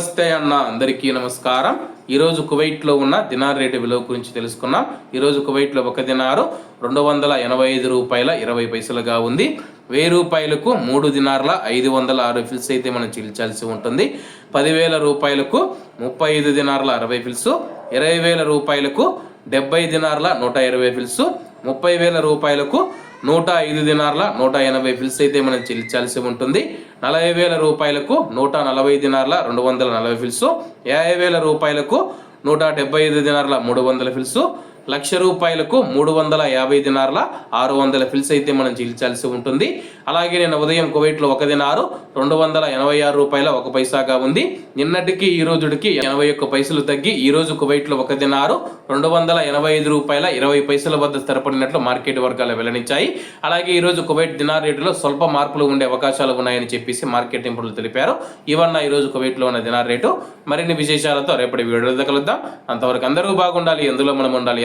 నమస్తే అన్న అందరికీ నమస్కారం. ఈరోజు కువైట్లో ఉన్న దినార్ రేటు విలువ గురించి తెలుసుకున్నాం. ఈరోజు కువైట్లో ఒక దినారు రెండు వందల ఎనభై ఐదు రూపాయల ఇరవై పైసలుగా ఉంది. వెయ్యి రూపాయలకు మూడు దినార్ల ఐదు వందల ఆరు ఫిల్స్ అయితే మనం చెల్లించాల్సి ఉంటుంది. పదివేల రూపాయలకు ముప్పై ఐదు దినార్ల అరవై ఫిల్స్ ఇరవై వేల రూపాయలకు డెబ్బై దినార్ల నూట ఇరవై ఫిల్స్ ముప్పై వేల రూపాయలకు నూట ఐదు దినార్ల నూట ఎనభై ఫిల్స్ అయితే మనం చెల్లించాల్సి ఉంటుంది. నలభై వేల రూపాయలకు నూట నలభై దినార్ల రెండు వందల నలభై ఫిల్స్ యాభై వేల రూపాయలకు నూట డెబ్బై ఐదు దినార్ల మూడు వందల ఫిల్స్ లక్ష రూపాయలకు మూడు వందల యాభై దినార్ల ఆరు వందల ఫిల్స్ అయితే మనం చెల్లించాల్సి ఉంటుంది. అలాగే నేను ఉదయం కువైట్లో ఒక దినారు రెండు వందల ఎనభై ఆరు రూపాయల ఒక పైసాగా ఉంది. నిన్నటికి ఈ రోజుడికి ఎనభై ఒక్క పైసలు తగ్గి ఈ రోజు కువైట్లో ఒక దినారు రెండు వందల ఎనభై ఐదు రూపాయల ఇరవై పైసల వద్ద స్థిరపడినట్లు మార్కెట్ వర్గాలు వెల్లడించాయి. అలాగే ఈ రోజు కువైట్ దినార్ రేటులో స్వల్ప మార్పులు ఉండే అవకాశాలు ఉన్నాయని చెప్పేసి మార్కెట్ నిపుణులు తెలిపారు. ఇవన్న ఈ రోజు కువైట్లో ఉన్న దినార్ రేటు. మరిన్ని విశేషాలతో రేపటి వీడియోలో కలుద్దాం. అంతవరకు అందరూ బాగుండాలి ఎందులో మనం ఉండాలి.